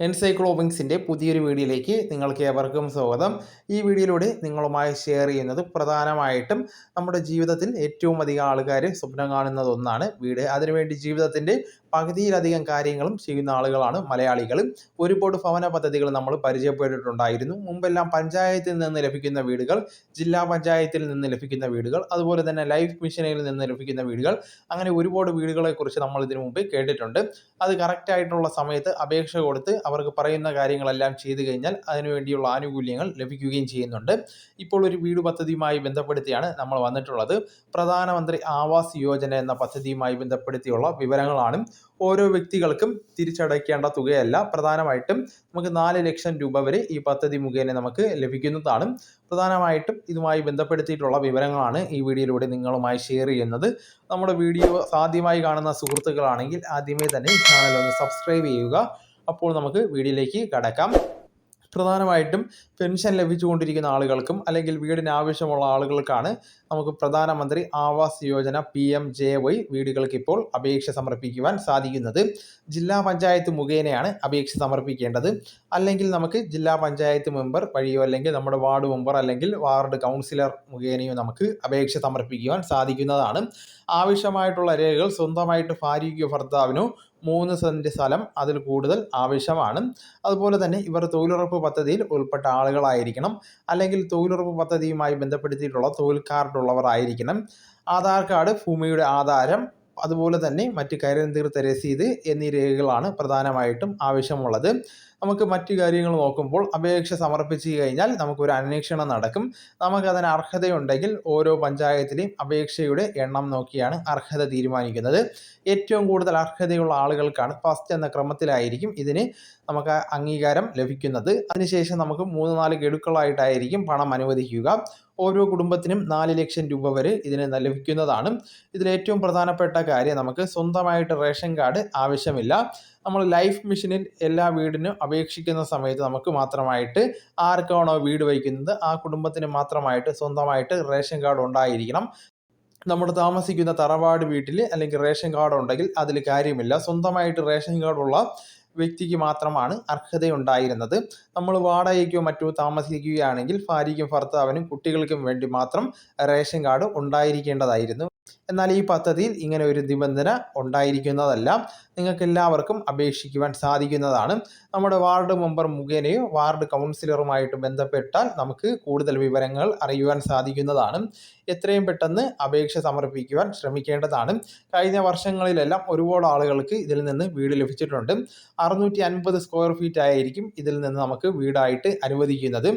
എൻസൈക്ലോബിങ്സിന്റെ പുതിയൊരു വീഡിയോയിലേക്ക് നിങ്ങൾക്ക് ഏവർക്കും സ്വാഗതം. ഈ വീഡിയോയിലൂടെ നിങ്ങളുമായി ഷെയർ ചെയ്യുന്നത് പ്രധാനമായിട്ടും നമ്മുടെ ജീവിതത്തിൽ ഏറ്റവും അധികം ആൾക്കാർ സ്വപ്നം കാണുന്നത് ഒന്നാണ് വീട്. അതിനുവേണ്ടി ജീവിതത്തിന്റെ പകുതിയിലധികം കാര്യങ്ങളും ചെയ്യുന്ന ആളുകളാണ് മലയാളികൾ ഒരുപാട് ഭവന പദ്ധതികൾ നമ്മൾ പരിചയപ്പെട്ടിട്ടുണ്ടായിരുന്നു. മുമ്പെല്ലാം പഞ്ചായത്തിൽ നിന്ന് ലഭിക്കുന്ന വീടുകൾ ജില്ലാ പഞ്ചായത്തിൽ നിന്ന് ലഭിക്കുന്ന വീടുകൾ അതുപോലെ തന്നെ ലൈഫ് മിഷനിൽ നിന്ന് ലഭിക്കുന്ന വീടുകൾ അങ്ങനെ ഒരുപാട് വീടുകളെക്കുറിച്ച് നമ്മൾ ഇതിനു മുമ്പ് കേട്ടിട്ടുണ്ട്. അത് കറക്റ്റായിട്ടുള്ള സമയത്ത് അപേക്ഷ കൊടുത്ത് അവർക്ക് പറയുന്ന കാര്യങ്ങളെല്ലാം ചെയ്തു കഴിഞ്ഞാൽ അതിനുവേണ്ടിയുള്ള ആനുകൂല്യങ്ങൾ ലഭിക്കുകയും ചെയ്യുന്നുണ്ട്. ഇപ്പോൾ ഒരു വീട് പദ്ധതിയുമായി ബന്ധപ്പെടുത്തിയാണ് നമ്മൾ വന്നിട്ടുള്ളത്. പ്രധാനമന്ത്രി ആവാസ് യോജന എന്ന പദ്ധതിയുമായി ബന്ധപ്പെടുത്തിയുള്ള വിവരങ്ങളാണ് ഓരോ വ്യക്തികൾക്കും തിരിച്ചടയ്ക്കേണ്ട തുകയല്ല. പ്രധാനമായിട്ടും നമുക്ക് നാല് ലക്ഷം രൂപ വരെ ഈ പദ്ധതി മുഖേന നമുക്ക് ലഭിക്കുന്നതാണ്. പ്രധാനമായിട്ടും ഇതുമായി ബന്ധപ്പെടുത്തിയിട്ടുള്ള വിവരങ്ങളാണ് ഈ വീഡിയോയിലൂടെ നിങ്ങളുമായി ഷെയർ ചെയ്യുന്നത്. നമ്മുടെ വീഡിയോ ആദ്യമായി കാണുന്ന സുഹൃത്തുക്കളാണെങ്കിൽ ആദ്യമേ തന്നെ ചാനൽ ഒന്ന് സബ്സ്ക്രൈബ് ചെയ്യുക. അപ്പോൾ നമുക്ക് വീഡിയോയിലേക്ക് കടക്കാം. പ്രധാനമായിട്ടും പെൻഷൻ ലഭിച്ചുകൊണ്ടിരിക്കുന്ന ആളുകൾക്കും അല്ലെങ്കിൽ വീടിന് ആവശ്യമുള്ള ആളുകൾക്കാണ് നമുക്ക് പ്രധാനമന്ത്രി Awas Yojana P M J Y വീടുകൾക്ക് ഇപ്പോൾ അപേക്ഷ സമർപ്പിക്കുവാൻ സാധിക്കുന്നത്. ജില്ലാ പഞ്ചായത്ത് മുഖേനയാണ് അപേക്ഷ സമർപ്പിക്കേണ്ടത്. അല്ലെങ്കിൽ നമുക്ക് ജില്ലാ പഞ്ചായത്ത് മെമ്പർ വഴിയോ അല്ലെങ്കിൽ നമ്മുടെ വാർഡ് മെമ്പർ അല്ലെങ്കിൽ വാർഡ് കൗൺസിലർ മുഖേനയോ നമുക്ക് അപേക്ഷ സമർപ്പിക്കുവാൻ സാധിക്കുന്നതാണ്. ആവശ്യമായിട്ടുള്ള രേഖകൾ സ്വന്തമായിട്ട് ഭാര്യയ്ക്കോ ഭർത്താവിനോ മൂന്ന് സെന്റ് സ്ഥലം അതിൽ കൂടുതൽ ആവശ്യമാണ്. അതുപോലെ തന്നെ ഇവർ തൊഴിലുറപ്പ് പദ്ധതിയിൽ ഉൾപ്പെട്ട ആളുകളായിരിക്കണം. അല്ലെങ്കിൽ തൊഴിലുറപ്പ് പദ്ധതിയുമായി ബന്ധപ്പെടുത്തിയിട്ടുള്ള തൊഴിൽ ആയിരിക്കണം ആധാർ കാർഡ് ഭൂമിയുടെ ആധാരം അതുപോലെ തന്നെ മറ്റ് കരിന്തീർത്ത തീർത്ത രസീത് എന്നീ രേഖകളാണ് പ്രധാനമായിട്ടും ആവശ്യമുള്ളത്. നമുക്ക് മറ്റു കാര്യങ്ങൾ നോക്കുമ്പോൾ അപേക്ഷ സമർപ്പിച്ചു കഴിഞ്ഞാൽ നമുക്കൊരു അന്വേഷണം നടക്കും. നമുക്കതിന് അർഹതയുണ്ടെങ്കിൽ ഓരോ പഞ്ചായത്തിലെയും അപേക്ഷയുടെ എണ്ണം നോക്കിയാണ് അർഹത തീരുമാനിക്കുന്നത്. ഏറ്റവും കൂടുതൽ അർഹതയുള്ള ആളുകൾക്കാണ് ഫസ്റ്റ് എന്ന ക്രമത്തിലായിരിക്കും ഇതിന് നമുക്ക് അംഗീകാരം ലഭിക്കുന്നത്. അതിനുശേഷം നമുക്ക് മൂന്ന് നാല് ഗഡുക്കളായിട്ടായിരിക്കും പണം അനുവദിക്കുക. ഓരോ കുടുംബത്തിനും നാല് ലക്ഷം രൂപ വരെ ഇതിന് ലഭിക്കുന്നതാണ്. ഇതിൽ ഏറ്റവും പ്രധാനപ്പെട്ട കാര്യം നമുക്ക് സ്വന്തമായിട്ട് റേഷൻ കാർഡ് ആവശ്യമില്ല. നമ്മൾ ലൈഫ് മിഷനിൽ എല്ലാ വീടിനും അപേക്ഷിക്കുന്ന സമയത്ത് നമുക്ക് മാത്രമായിട്ട് ആർക്കാണോ വീട് വയ്ക്കുന്നത് ആ കുടുംബത്തിന് മാത്രമായിട്ട് സ്വന്തമായിട്ട് റേഷൻ കാർഡ് ഉണ്ടായിരിക്കണം. നമ്മൾ താമസിക്കുന്ന തറവാട് വീട്ടിൽ അല്ലെങ്കിൽ റേഷൻ കാർഡ് ഉണ്ടെങ്കിൽ അതിൽ കാര്യമില്ല. സ്വന്തമായിട്ട് റേഷൻ കാർഡുള്ള വ്യക്തിക്ക് മാത്രമാണ് അർഹതയുണ്ടായിരുന്നത്. നമ്മൾ വാടകയ്ക്കോ മറ്റോ താമസിക്കുകയാണെങ്കിൽ ഭാര്യയ്ക്കും ഭർത്താവിനും കുട്ടികൾക്കും വേണ്ടി മാത്രം റേഷൻ കാർഡ് ഉണ്ടായിരിക്കേണ്ടതായിരുന്നു. എന്നാൽ ഈ പദ്ധതിയിൽ ഇങ്ങനെ ഒരു നിബന്ധന ഉണ്ടായിരിക്കുന്നതല്ല. നിങ്ങൾക്ക് എല്ലാവർക്കും അപേക്ഷിക്കുവാൻ സാധിക്കുന്നതാണ്. നമ്മുടെ വാർഡ് മെമ്പർ മുഖേനയോ വാർഡ് കൗൺസിലറുമായിട്ട് ബന്ധപ്പെട്ടാൽ നമുക്ക് കൂടുതൽ വിവരങ്ങൾ അറിയുവാൻ സാധിക്കുന്നതാണ്. എത്രയും പെട്ടെന്ന് അപേക്ഷ സമർപ്പിക്കുവാൻ ശ്രമിക്കേണ്ടതാണ്. കഴിഞ്ഞ വർഷങ്ങളിലെല്ലാം ഒരുപാട് ആളുകൾക്ക് ഇതിൽ നിന്ന് വീട് ലഭിച്ചിട്ടുണ്ട്. അറുന്നൂറ്റി അൻപത് സ്ക്വയർ ഫീറ്റ് ആയിരിക്കും ഇതിൽ നിന്ന് നമുക്ക് വീടായിട്ട് അനുവദിക്കുന്നത്.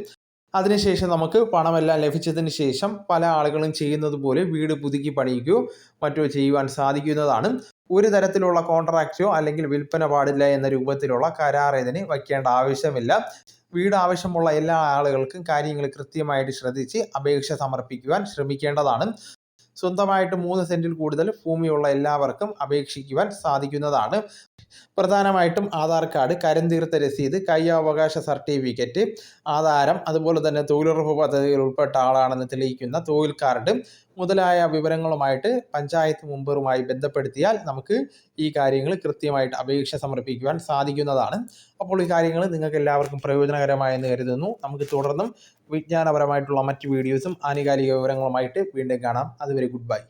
അതിനുശേഷം നമുക്ക് പണമെല്ലാം ലഭിച്ചതിന് ശേഷം പല ആളുകളും ചെയ്യുന്നത് പോലെ വീട് പുതുക്കി പണിയിക്കുകയോ മറ്റോ ചെയ്യുവാൻ സാധിക്കുന്നതാണ്. ഒരു തരത്തിലുള്ള കോൺട്രാക്റ്റോ അല്ലെങ്കിൽ വിൽപ്പന പാടില്ല എന്ന രൂപത്തിലുള്ള കരാർ ഇതിന് വയ്ക്കേണ്ട ആവശ്യമില്ല. വീട് ആവശ്യമുള്ള എല്ലാ ആളുകൾക്കും കാര്യങ്ങൾ കൃത്യമായിട്ട് ശ്രദ്ധിച്ച് അപേക്ഷ സമർപ്പിക്കുവാൻ ശ്രമിക്കേണ്ടതാണ്. സ്വന്തമായിട്ട് മൂന്ന് സെന്റിൽ കൂടുതൽ ഭൂമിയുള്ള എല്ലാവർക്കും അപേക്ഷിക്കുവാൻ സാധിക്കുന്നതാണ്. പ്രധാനമായിട്ടും ആധാർ കാർഡ് കരംതീർത്ത രസീത് കയ്യാവകാശ സർട്ടിഫിക്കറ്റ് ആധാരം അതുപോലെ തന്നെ തൊഴിലുറപ്പ് പദ്ധതിയിൽ ഉൾപ്പെട്ട ആളാണെന്ന് തെളിയിക്കുന്ന തൊഴിൽ കാർഡ് മുതലായ വിവരങ്ങളുമായിട്ട് പഞ്ചായത്ത് മുമ്പറുമായി ബന്ധപ്പെടുത്തിയാൽ നമുക്ക് ഈ കാര്യങ്ങൾ കൃത്യമായിട്ട് അപേക്ഷ സമർപ്പിക്കുവാൻ സാധിക്കുന്നതാണ്. അപ്പോൾ ഈ കാര്യങ്ങൾ നിങ്ങൾക്ക് എല്ലാവർക്കും പ്രയോജനകരമായെന്ന് കരുതുന്നു. നമുക്ക് തുടർന്നും വിജ്ഞാനപരമായിട്ടുള്ള മറ്റ് വീഡിയോസും ആനുകാലിക വിവരങ്ങളുമായിട്ട് വീണ്ടും കാണാം. അതുവരെ ভেরি গুড বাই